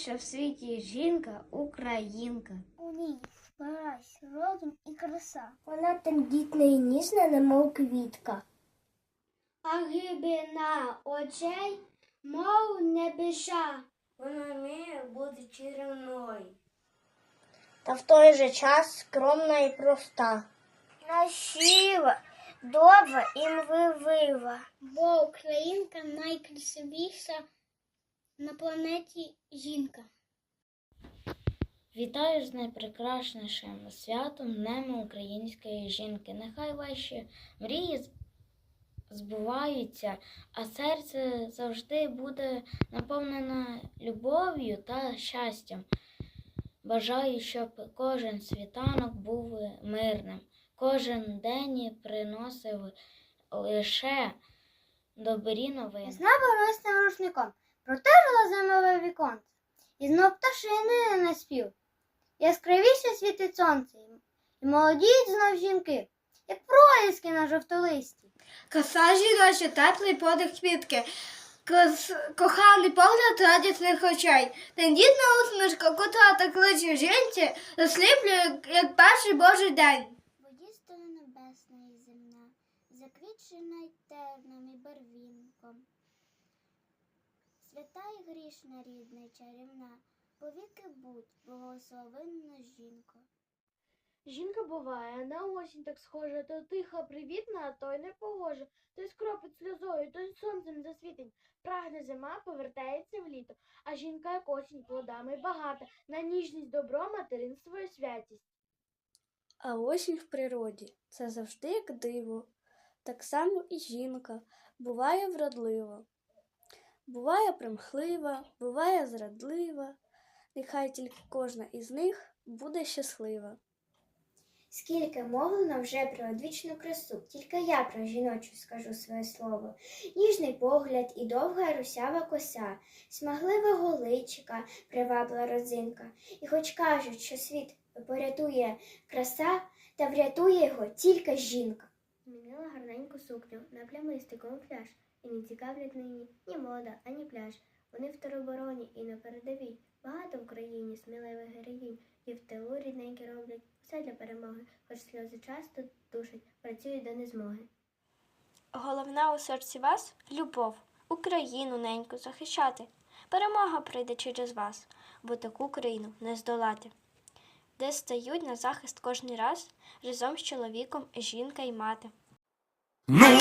найкраща в світі жінка українка. У ній збирається розум і краса. Вона тендітна і ніжна, немов квітка. А глибина очей, мов небеша. Вона вміє бути чарівною. Та в той же час скромна і проста. Красива, добра і мвивива. Бо українка найкрасивіша на планеті жінка. Вітаю з найпрекраснішим святом Днем української жінки. Нехай ваші мрії збуваються, а серце завжди буде наповнене любов'ю та щастям. Бажаю, щоб кожен світанок був мирним, кожен день приносив лише добрі новини. Весна боролася рушником, протерла зимове віконце. І знов пташини на спів. Яскравіше світить сонце, і молодіють знов жінки, як проїзки на жовтолисті. Коса жіноча, теплий подих квітки, кос- коханий погляд радісних очей. Тендітна усмішка, котра так кличе жінці, засліплює, як перший божий день. Водістою небесна і земна, заквітчена й терном і барвінком. Свята й грішна рідна й чарівна, повіки будь, благословенна жінко. Жінка буває, на осінь так схожа, то тиха, привітна, а то й не погожа. То й скропить сльозою, то й сонцем засвітить. Прагне зима, повертається в літо, а жінка, як осінь, плодами багата, на ніжність добро, материнство і святість. А осінь в природі це завжди як диво. Так само і жінка буває вродлива, буває примхлива, буває зрадлива. Нехай тільки кожна із них буде щаслива. Скільки мовлено вже про одвічну красу, тільки я про жіночу скажу своє слово. Ніжний погляд і довга русява коса, смаглива голичка, привабла родзинка. І хоч кажуть, що світ порятує краса, та врятує його тільки жінка. Змінила гарненьку сукню на плямистий камуфляж, і не цікавлять нині ні мода, ані пляж. Вони в теробороні і на передовій. Багато в країні сміливих героїнь, і в тилу рідненькі роблять все для перемоги, хоч сльози часто душать, працюють до незмоги. Головна у серці вас любов, Україну неньку захищати. Перемога прийде через вас, бо таку країну не здолати. Де стають на захист кожний раз разом з чоловіком жінка й мати. Ну